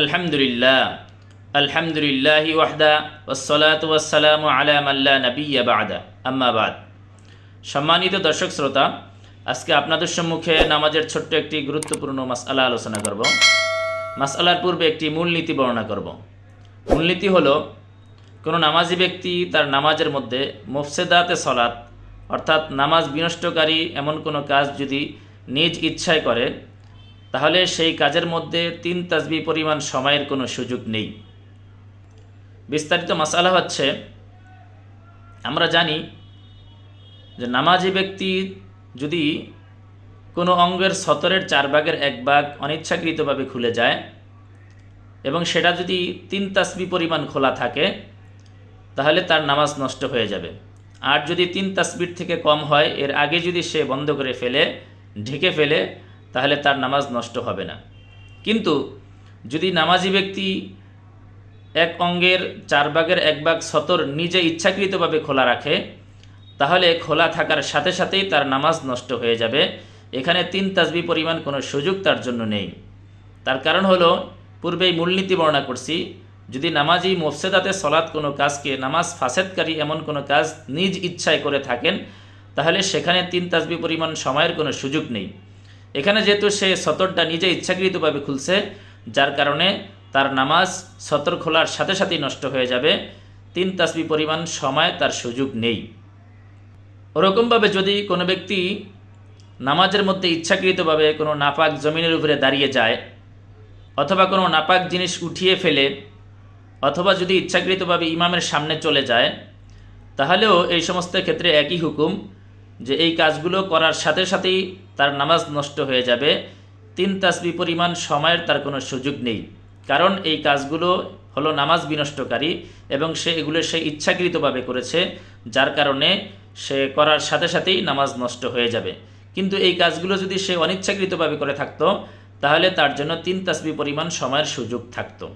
আলহামদুলিল্লাহ, আলহামদুলিল্লাহি ওয়াহদা ওসলাত ওয়াসালাম আলা মাল্লা নবিয়া বাদা। আম্মাবাদ সম্মানিত দর্শক শ্রোতা, আজকে আপনাদের সম্মুখে নামাজের ছোট্ট একটি গুরুত্বপূর্ণ মাসআলা আলোচনা করব। মাসআলার পূর্বে একটি মূলনীতি বর্ণনা করব। মূলনীতি হলো, কোনো নামাজি ব্যক্তি তার নামাজের মধ্যে মুফসেদাতে সলাৎ অর্থাৎ নামাজ বিনষ্টকারী এমন কোনো কাজ যদি নিজ ইচ্ছায় করে তাহলে সেই কাজের মধ্যে তিন তাসবি পরিমাণ সময়ের কোনো সুযোগ নেই। বিস্তারিত মশালা হচ্ছে, আমরা জানি যে নামাজি ব্যক্তি যদি কোনো অঙ্গের সতরের চার ভাগের এক ভাগ অনিচ্ছাকৃতভাবে খুলে যায় এবং সেটা যদি তিন তাসবি পরিমাণ খোলা থাকে, তাহলে তার নামাজ নষ্ট হয়ে যাবে। আর যদি তিন তাসবির থেকে কম হয়, এর আগে যদি সে বন্ধ করে ফেলে, ঢেকে ফেলে তাহলে তার নামাজ নষ্ট হবে না। কিন্তু যদি নামাজি ব্যক্তি এক অঙ্গের চার ভাগের এক ভাগ সতর নিজে ইচ্ছাকৃতভাবে খোলা রাখে, তাহলে খোলা থাকার সাথে সাথেই তার নামাজ নষ্ট হয়ে যাবে। এখানে তিন তাসবি পরিমাণ কোনো সুযোগ তার জন্য নেই। তার কারণ হলো, পূর্বেই মূলনীতি বর্ণনা করছি, যদি নামাজি মোফসেদাতে সলাৎ কোনো কাজকে নামাজ ফাসেদকারী এমন কোনো কাজ নিজ ইচ্ছায় করে থাকেন, তাহলে সেখানে তিন তাসবি পরিমাণ সময়ের কোনো সুযোগ নেই। এখানে যেহেতু সে সতরটা নিজে ইচ্ছাকৃতভাবে খুলছে, যার কারণে তার নামাজ সতর খোলার সাথে সাথেই নষ্ট হয়ে যাবে। তিন তাসবি পরিমাণ সময় তার সুযোগ নেই। ওরকমভাবে যদি কোনো ব্যক্তি নামাজের মধ্যে ইচ্ছাকৃতভাবে কোনো নাপাক জমিনের উপরে দাঁড়িয়ে যায়, অথবা কোনো নাপাক জিনিস উঠিয়ে ফেলে, অথবা যদি ইচ্ছাকৃতভাবে ইমামের সামনে চলে যায়, তাহলেও এই সমস্ত ক্ষেত্রে একই হুকুম যে এই কাজগুলো করার সাথে সাথেই তার নামাজ নষ্ট হয়ে যাবে। তিন তাসবি পরিমাণ সময়ের তার কোনো সুযোগ নেই। কারণ এই কাজগুলো হলো নামাজ বিনষ্টকারী এবং সে এগুলো সে ইচ্ছাকৃতভাবে করেছে, যার কারণে সে করার সাথে সাথেই নামাজ নষ্ট হয়ে যাবে। কিন্তু এই কাজগুলো যদি সে অনিচ্ছাকৃতভাবে করে থাকতো, তাহলে তার জন্য তিন তাসবি পরিমাণ সময়ের সুযোগ থাকতো।